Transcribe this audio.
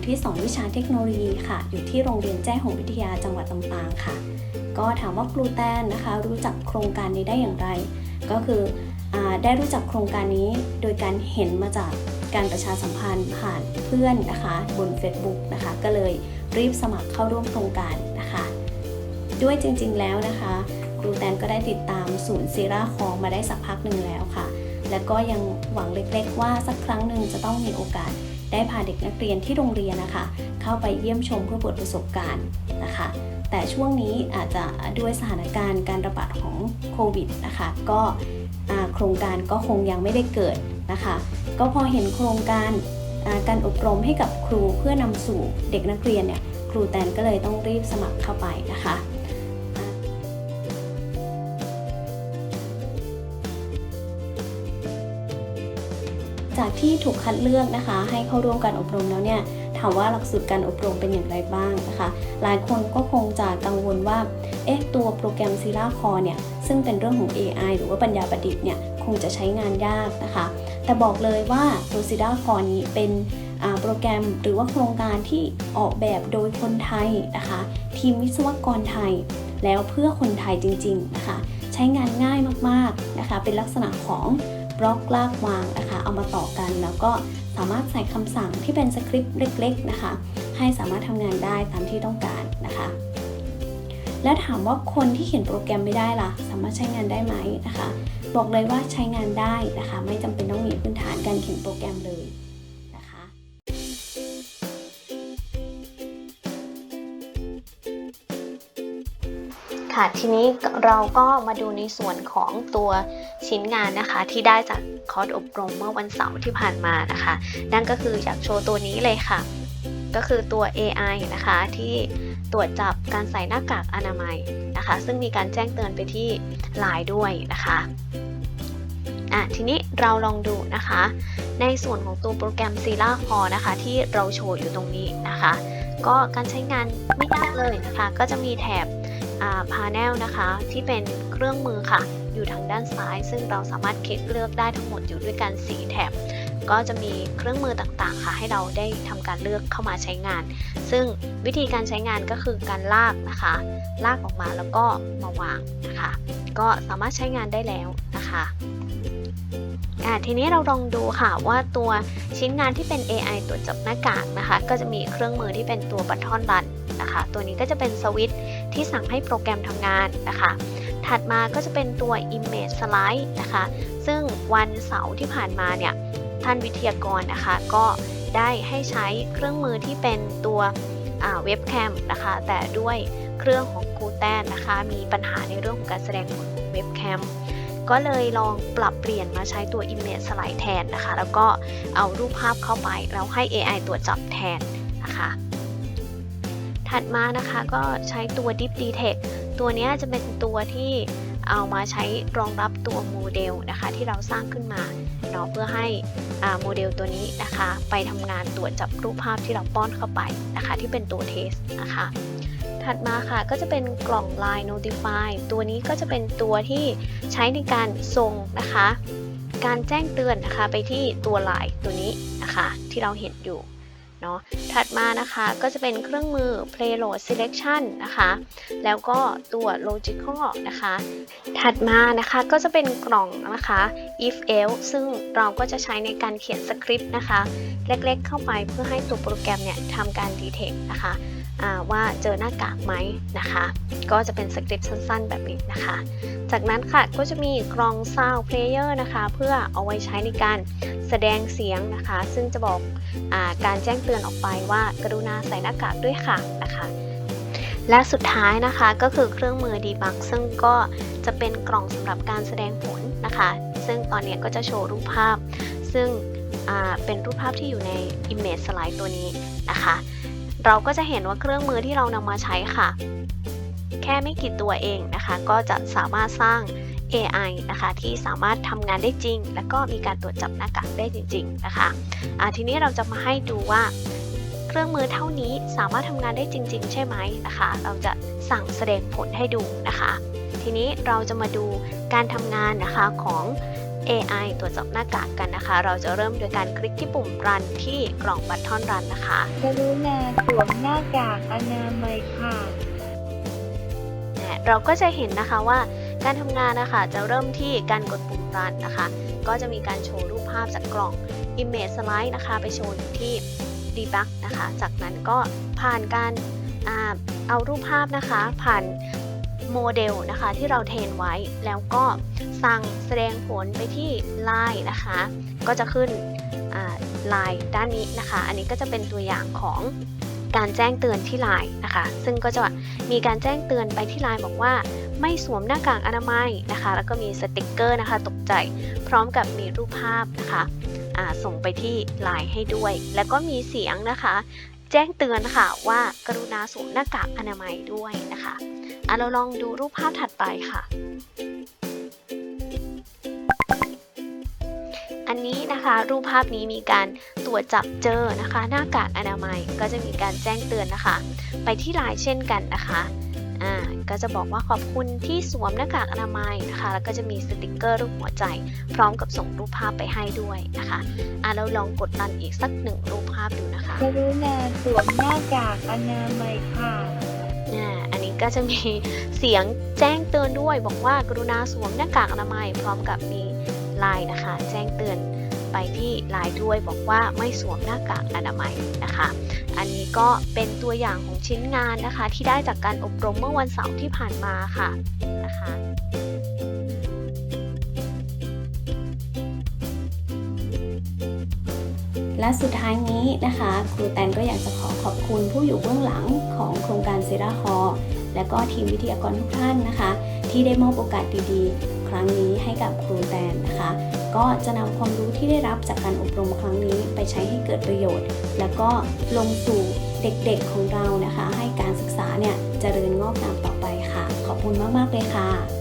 ูที่สอนวิชาเทคโนโลยีค่ะ อยู่ที่โรงเรียนแจ้ห่มวิทยาจังหวัดลำปางค่ะ ก็ถามว่าครูแตนนะคะ รู้จักโครงการนี้ได้อย่างไร ก็คืออได้รู้จักโครงการนี้โดยการเห็นมาจากการประชาสัมพันธ์ผ่านเพื่อนนะคะ บน Facebook นะคะ ก็เลยรีบสมัครเข้าร่วมโครงการนะคะ ด้วยจริงๆแล้วนะคะครูแตนก็ได้ติดตามศูนย์ซีราคองมาได้สักพักหนึ่งแล้วค่ะ และก็ยังหวังเล็กๆว่าสักครั้งหนึ่งจะต้องมีโอกาส ได้พาเด็กนักเรียนที่โรงเรียนนะคะ เข้าไปเยี่ยมชมเพื่อเปิดประสบการณ์นะคะ แต่ช่วงนี้อาจจะด้วยสถานการณ์การระบาดของโควิดนะคะ ก็โครงการก็คงยังไม่ได้เกิดนะคะ ก็พอเห็นโครงการการอบรมให้กับครูเพื่อนำสู่เด็กนักเรียนเนี่ยครูแตนก็เลยต้องรีบสมัครเข้าไปนะคะ จากที่ถูกคัดเลือกนะคะ ให้เข้าร่วมการอบรมแล้วเนี่ยถามว่าหลักสูตรการอบรมเป็นอย่างไรบ้างนะคะ หลายคนก็คงจะกังวลว่า เอ๊ะ ตัวโปรแกรมซีราคอเนี่ย ซึ่งเป็นเรื่องของ AI หรือว่าปัญญาประดิษฐ์เนี่ย คงจะใช้งานยากนะคะ แต่บอกเลยว่าตัวซีราคอนี้เป็นโปรแกรมหรือว่าโครงการที่ออกแบบโดยคนไทยนะคะ ทีมวิศวกรไทย แล้วเพื่อคนไทยจริง ๆ นะคะ ใช้งานง่ายมากๆนะคะ เป็นลักษณะของ บล็อกลากวางนะคะ เอามาต่อกัน แล้วก็สามารถใส่คำสั่งที่เป็นสคริปต์เล็ก ๆ นะคะ ให้สามารถทำงานได้ตามที่ต้องการนะคะ และถามว่าคนที่เขียนโปรแกรมไม่ได้ล่ะ สามารถใช้งานได้ไหมนะคะ บอกเลยว่าใช้งานได้นะคะ ไม่จำเป็นต้องมีพื้นฐานการเขียนโปรแกรมเลย ค่ะ ทีนี้เราก็มาดูในส่วนของตัวชิ้นงานนะคะ ที่ได้จากคอร์สอบรมเมื่อวันเสาร์ที่ผ่านมานะคะ นั่นก็คืออยากโชว์ตัวนี้เลยค่ะ ก็คือตัว AI นะคะที่ตรวจจับการใส่หน้ากากอนามัยนะคะ ซึ่งมีการแจ้งเตือนไปที่ไลน์ด้วยนะคะอะทีนี้เราลองดูนะคะ ในส่วนของตัวโปรแกรม s i l a c o r e นะคะ ที่เราโชว์อยู่ตรงนี้นะคะ ก็การใช้งานไม่ยากเลยนะคะ ก็จะมีแถบ พา n นลนะคะ ที่เป็นเครื่องมือค่ะ อยู่ทางด้านซ้าย ซึ่งเราสามารถคลิกเลือกได้ทั้งหมดอยู่ด้วยกัน 4 แถบ ก็จะมีเครื่องมือต่างๆ ค่ะ ให้เราได้ทำการเลือกเข้ามาใช้งาน ซึ่งวิธีการใช้งานก็คือการลากนะคะ ลากออกมาแล้วก็มาวางนะคะ ก็สามารถใช้งานได้แล้วนะคะ อ่าทีนี้เราลองดูค่ะว่าตัวชิ้นงานที่เป็น AI ตรวจจับหน้ากากนะคะ ก็จะมีเครื่องมือที่เป็นตัวบัตทอนรันนะคะ ตัวนี้ก็จะเป็นสวิตช์ที่สั่งให้โปรแกรมทำงานนะคะ ถัดมาก็จะเป็นตัว Image Slide นะคะ ซึ่งวันเสาร์ที่ผ่านมาเนี่ยท่านวิทยากรนะคะ ก็ได้ให้ใช้เครื่องมือที่เป็นตัวเว็บแคมนะคะ แต่ด้วยเครื่องของครูแตนนะคะ มีปัญหาในเรื่องของการแสดงผลของเว็บแคม ก็เลยลองปรับเปลี่ยนมาใช้ตัว Image Slide แทนนะคะ แล้วก็เอารูปภาพเข้าไป แล้วให้ AI ตรวจจับแทนนะคะ ถัดมานะคะก็ใช้ตัว Deep Detect ตัวนี้จะเป็นตัวที่เอามาใช้รองรับตัวโมเดลนะคะ ที่เราสร้างขึ้นมาเนาะเพื่อให้โมเดลตัวนี้นะคะ ไปทำงานตรวจจับรูปภาพที่เราป้อนเข้าไปนะคะ ที่เป็นตัวเทสนะคะ ถัดมาค่ะ ก็จะเป็นกล่อง Line Notify ตัวนี้ก็จะเป็นตัวที่ใช้ในการส่งนะคะ การแจ้งเตือนนะคะไปที่ตัว Line ตัวนี้นะคะ ที่เราเห็นอยู่เนาะถัดมานะคะก็จะเป็นเครื่องมือ Payload Selection นะคะ แล้วก็ตัว Logical นะคะ ถัดมานะคะก็จะเป็นกล่องนะคะ if else ซึ่งเราก็จะใช้ในการเขียนสคริปต์นะคะ เล็กๆเข้าไปเพื่อให้ตัวโปรแกรมเนี่ยทำการ detect นะคะ ว่าเจอหน้ากากไหมนะคะ ก็จะเป็นสคริปต์สั้นๆ แบบนี้นะคะ จากนั้นค่ะก็จะมีกล่อง Sound Player นะคะ เพื่อเอาไว้ใช้ในการแสดงเสียงนะคะ ซึ่งจะบอกอาการแจ้งเตือนออกไปว่ากรุณาใส่หน้ากากด้วยค่ะนะคะและสุดท้ายนะคะก็คือเครื่องมือ debug ซึ่งก็จะเป็นกล่องสำหรับการแสดงผลนะคะ ซึ่งตอนนี้ก็จะโชว์รูปภาพ ซึ่งเป็นรูปภาพที่อยู่ใน image slide ตัวนี้นะคะ เราก็จะเห็นว่าเครื่องมือที่เรานำมาใช้ค่ะ แค่ไม่กี่ตัวเองนะคะ ก็จะสามารถสร้าง AI นะคะ ที่สามารถทำงานได้จริง และก็มีการตรวจจับหน้ากากได้จริง ๆ นะคะะทีนี้เราจะมาให้ดูว่าเครื่องมือเท่านี้สามารถทำงานได้จริง ๆ ใช่ไหมนะคะ เราจะสั่งแสดงผลให้ดูนะคะ ทีนี้เราจะมาดูการทำงานนะคะของ AI ตรวจจับหน้ากากกันนะคะ เราจะเริ่มโดยการคลิกที่ปุ่ม Run ที่กล่องบัตทอนรันนะคะกรุณาสวมหน้ากากอนามัยค่ะเนี่ยเราก็จะเห็นนะคะว่าการทำงานนะคะจะเริ่มที่การกดปุ่ม Run นะคะ ก็จะมีการโชว์รูปภาพจากกล่อง Image Slide นะคะ ไปโชว์อยู่ที่ Debug นะคะ จากนั้นก็ผ่านการอ่าเอารูปภาพนะคะ ผ่าน โมเดลนะคะที่เราเทรนไว้ แล้วก็สั่งแสดงผลไปที่ Line นะคะ ก็จะขึ้นไลน์ด้านนี้นะคะ อันนี้ก็จะเป็นตัวอย่างของการแจ้งเตือนที่ไลน์นะคะ ซึ่งก็จะมีการแจ้งเตือนไปที่ไลน์บอกว่า ไม่สวมหน้ากากอนามัยนะคะ แล้วก็มีสติกเกอร์นะคะ ตกใจพร้อมกับมีรูปภาพนะคะส่งไปที่ไลน์ให้ด้วย แล้วก็มีเสียงนะคะ แจ้งเตือนค่ะว่ากรุณาสวมหน้ากากอนามัยด้วยนะคะ อะเราลองดูรูปภาพถัดไปค่ะ อันนี้นะคะรูปภาพนี้มีการตรวจจับเจอนะคะ หน้ากากอนามัยก็จะมีการแจ้งเตือนนะคะ ไปที่ไลน์เช่นกันนะคะอ่าก็จะบอกว่าขอบคุณที่สวมหน้ากากอนามัยนะคะ แล้วก็จะมีสติกเกอร์รูปหัวใจ พร้อมกับส่งรูปภาพไปให้ด้วยนะคะอะเราลองกดรันอีกสักหนึ่งรูปภาพดูนะคะกรุณาสวมหน้ากากอนามัยค่ะ อ่าอันนี้ก็จะมีเสียงแจ้งเตือนด้วย บอกว่ากรุณาสวมหน้ากากอนามัยพร้อมกับมีไลน์นะคะ แจ้งเตือนไปที่ไลน์ด้วยบอกว่าไม่สวมหน้ากากอนามัยนะคะ อันนี้ก็เป็นตัวอย่างของชิ้นงานนะคะ ที่ได้จากการอบรมเมื่อวันเสาร์ที่ผ่านมาค่ะนะคะ และสุดท้ายนี้นะคะ ครูแตนก็อยากจะขอขอบคุณผู้อยู่เบื้องหลังของโครงการเซราฮอและก็ทีมวิทยากรทุกท่านนะคะ ที่ได้มอบโอกาสดีๆ ครั้งนี้ให้กับครูแตนนะคะ ก็จะนำความรู้ที่ได้รับจากการอบรมครั้งนี้ไปใช้ให้เกิดประโยชน์ แล้วก็ลงสู่เด็กๆของเรานะคะ ให้การศึกษาเนี่ยเจริญงอกงามต่อไปค่ะ ขอบคุณมากๆเลยค่ะ